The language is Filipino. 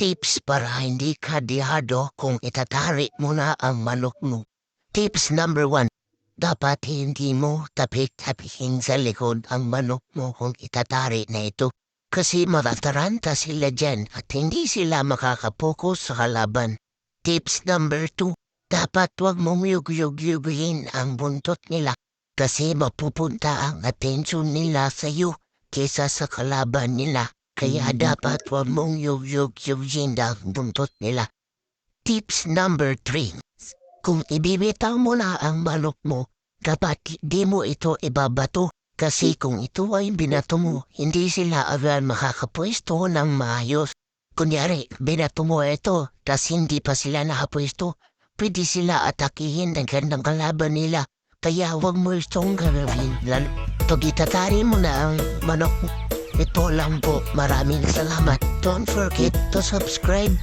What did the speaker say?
tips para hindi ka dihado kung itatari mo na ang manok mo. Tips number one, dapat hindi mo tapik-tapikin sa likod ang manok mo kung itatari na ito. Kasi matataranta sila dyan at hindi sila makakapokus sa kalaban. Tips number two, dapat wag mong yug-yug-yugin ang buntot nila kasi mapupunta ang atensyon nila sa iyo kesa sa kalaban nila. Kaya dapat wag mong yug-yug-yugin ang buntot nila. Tips number three, kung ibibitaw mo na ang manok mo, dapat di mo ito ibabato kasi kung ito ay binato mo, hindi sila agad makakapwesto ng maayos. Kunyari, binato mo ito, tas hindi pa sila nakapwesto, pwede sila atakihin ng gandang kalaban nila. Kaya huwag mo itong gagawin. Pag itatari mo na ang manok mo, ito lang po. Maraming salamat. Don't forget to subscribe.